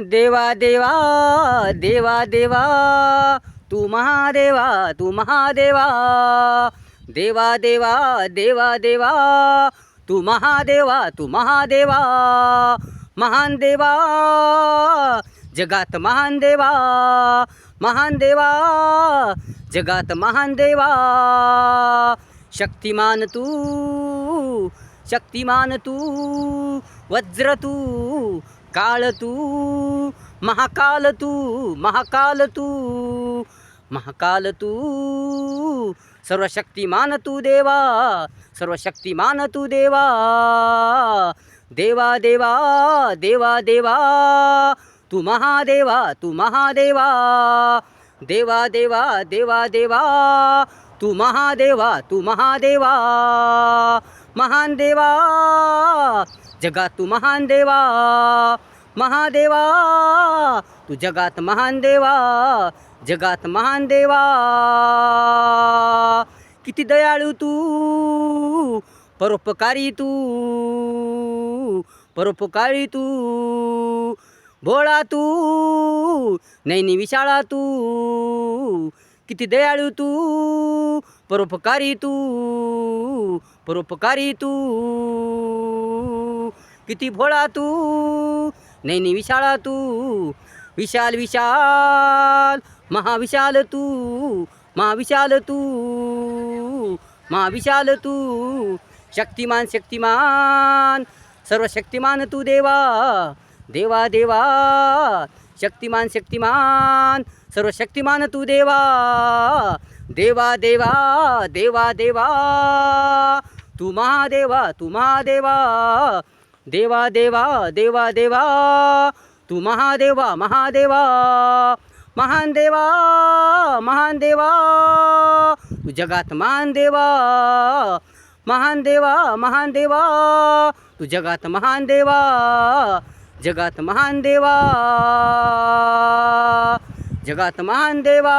देवा देवा देवा देवा तू महादेवा तू महादेवा. देवा देवा देवा देवा तू महादेवा तू महादेवा. महान देवा जगात महान देवा. महान देवा जगात महान देवा. शक्तिमान तू शक्तिमान तू वज्र तू काळ तू महाकाल तू महाकाल तू महाकाल तू. सर्वशक्तिमान तू देवा सर्वशक्तिमान तू देवा. देवा देवा देवा देवा. तू महादेवा तू महादेवा. देवा देवा देवा देवा. तू महादेवा तू महादेवा. महान देवा. जगात तू महान देवा महादेवा तू जगात महान देवा जगात महान देवा. किती दयाळू तू परोपकारी तू परोपकारी तू. भोळा तू नैनी विशाळा तू किती दयाळू तू परोपकारी तू परोपकारी तू. किती भोळा तू? नैनी विशाळा तू. विशाल विशाल. महाविशाल तू. महाविशाल तू. महाविशाल तू. शक्तिमान शक्तिमान. सर्व शक्तिमान तू देवा. देवा देवा. शक्तिमान शक्तिमान. सर्व शक्तिमान तू देवा. देवा देवा. देवा देवा. तू महादेवा तू महादेवा. देवा देवा देवा देवा, तू महादेवा महादेवा, महान देवा महान देवा, तू जगात महान देवा महान देवा महान देवा, तू जगात महान देवा, जगात महान देवा, जगात महान देवा.